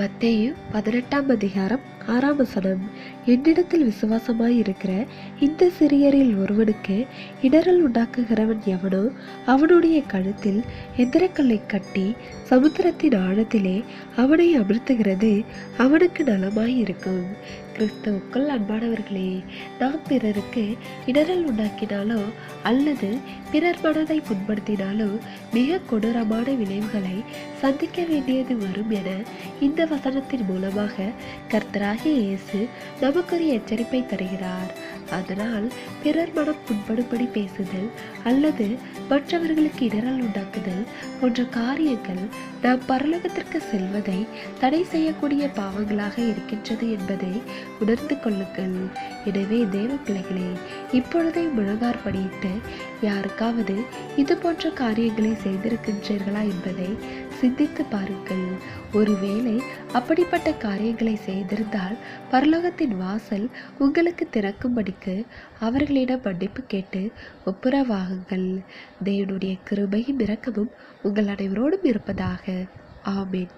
மத்தேயு பதினெட்டாம் அதிகாரம் ஆறாம் வசனம். என்னிடத்தில் விசுவாசமாய் இருக்கிற இந்த சிறியரில் ஒருவனுக்கு இடரல் உண்டாக்குகிறவன் எவனோ அவனுடைய கழுத்தில் எந்திரக்கல்லை கட்டி சமுத்திரத்தின் ஆழத்திலே அவனை அமர்த்துகிறது அவனுக்கு நலமாய் இருக்கும். கிறிஸ்துவுக்குள் அன்பானவர்களே நாம் பிறருக்கு இடரல் உண்டாக்கினாலோ அல்லது பிறர் மனதை புண்படுத்தினாலோ மிக கொடூரமான விளைவுகளை சந்திக்க வேண்டியது வரும் என இந்த வசனத்தின் மூலமாக கர்த்தராகிய இயேசு நமக்கொரு எச்சரிப்பை தருகிறார். அதனால் பிறர் மனம் புண்படும்படி பேசுதல் அல்லது மற்றவர்களுக்கு இடரல் உண்டாக்குதல் போன்ற காரியங்கள் நாம் பரலோகத்திற்கு செல்வதை தடை செய்யக்கூடிய பாவங்களாக இருக்கின்றது என்பதை உணர்ந்து கொள்ளுங்கள். எனவே தேவ பிள்ளைகளே இப்பொழுதே முழங்கார் படியிட்டு யாருக்காவது இது போன்ற காரியங்களை செய்திருக்கின்றீர்களா என்பதை சிந்தித்து பாருங்கள். ஒருவேளை அப்படிப்பட்ட காரியங்களை செய்திருந்தால் பரலோகத்தின் வாசல் உங்களுக்கு திறக்கும்படிக்கு அவர்களிடம் மன்னிப்பு கேட்டு ஒப்புரவாகுங்கள். தேவனுடைய கிருபையும் இரக்கமும் உங்கள் அனைவரோடும் இருப்பதாக. ஆமேன்.